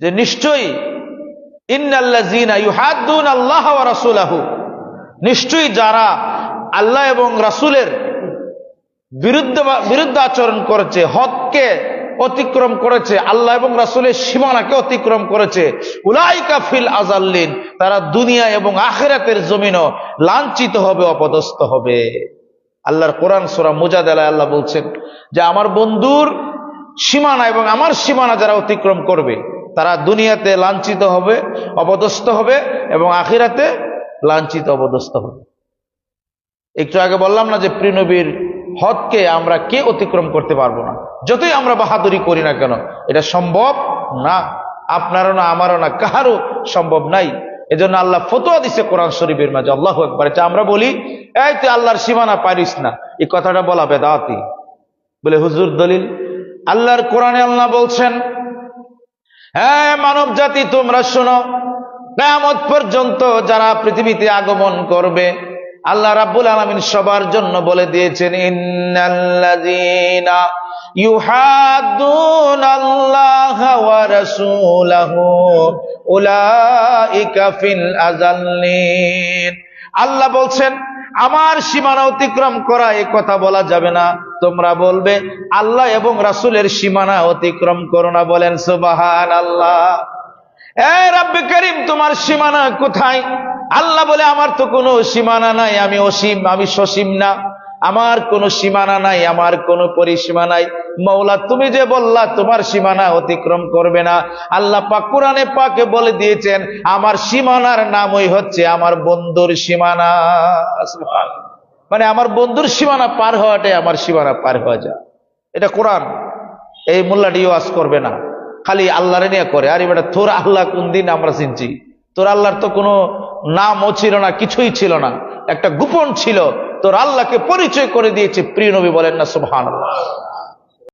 যে নিশ্চয়ই নিশ্চয়ই যারা আল্লাহ এবং রাসূলের বিরুদ্ধ বিরুদ্ধ আচরণ করেছে, হককে অতিক্রম করেছে, আল্লাহ এবং রাসূলের সীমানাকে অতিক্রম করেছে, উলাইকা ফিল আযাল্লিন, তারা দুনিয়া এবং আখিরাতের জমিনও লাঞ্ছিত হবে, অপদস্থ হবে। আল্লাহর কোরআন সূরা মুজাদালায় আল্লাহ বলছেন যে আমার বন্ধুর সীমানা এবং আমার সীমানা যারা অতিক্রম করবে, তারা দুনিয়াতে লাঞ্ছিত হবে, অপদস্থ হবে এবং আখিরাতে লাঞ্ছিত, অপদস্থ হবে। একটু আগে বললাম না যে প্রিনবীর হদকে আমরা কে অতিক্রম করতে পারব না? যতই আমরা বাহাদুরি করি না কেন, এটা সম্ভব না। আপনারও না, আমারও না কাহারও সম্ভব নাই। এজন্য আল্লাহ ফতোয়া দিছে কোরআন শরীফের মাঝে, আল্লাহ একবার এটা আমরা বলি, এই তুই আল্লাহর সীমানা পারিস না। এই কথাটা বলা বেদাতি। বলে, হুজুর, দলিল, আল্লাহর কোরআনে আল্লাহ বলছেন হ্যাঁ মানব জাতি, তোমরা শোনো, কেয়ামত পর্যন্ত যারা পৃথিবীতে আগমন করবে, আল্লাহ রাব্বুল আলামিন সবার জন্য বলে দিয়েছেন, ইন্নাল্লাযীনা আল্লাহ ওয়া রাসূলাহু উলাইকা ফিল আযাল্লিন। আল্লাহ বলছেন, আমার সীমানা অতিক্রম করা এ কথা বলা যাবে না। তোমরা বলবে, আল্লাহ এবং রাসূলের সীমানা অতিক্রম করো না। বলেন সুবাহান আল্লাহ এ রাব্বে করিম, তোমার সীমানা কোথায়? আল্লাহ বলে, আমার তো কোনো সীমানা নাই, আমি অসীম, আমি সসীম না। আমার কোনো সীমানা নাই, আমার কোনো পরিসীমা নাই। মৌলা, তুমি যে বললা, তোমার সীমানা অতিক্রম করবে না। আল্লাহ পাক কোরআনে পাকে বলে দিয়েছেন, আমার সীমানার নামই হচ্ছে আমার বন্ধুর সীমানা। মানে আমার বন্ধুর সীমানা পার হওয়াটাই আমার সীমানা পার হওয়া যায়। এটা কোরআন। এই মোল্লাটিও ওয়াজ করবে না। খালি আল্লাহরে নিয়ে করে। আর এবার তোর আল্লাহ কোন দিন আমরা চিনছি? তোর আল্লাহর তো কোনো নামও ছিল না, কিছুই ছিল না। একটা গোপন ছিল। তোর আল্লাহকে পরিচয় করে দিয়েছে। প্রিয় নবী বলেন না সুবহান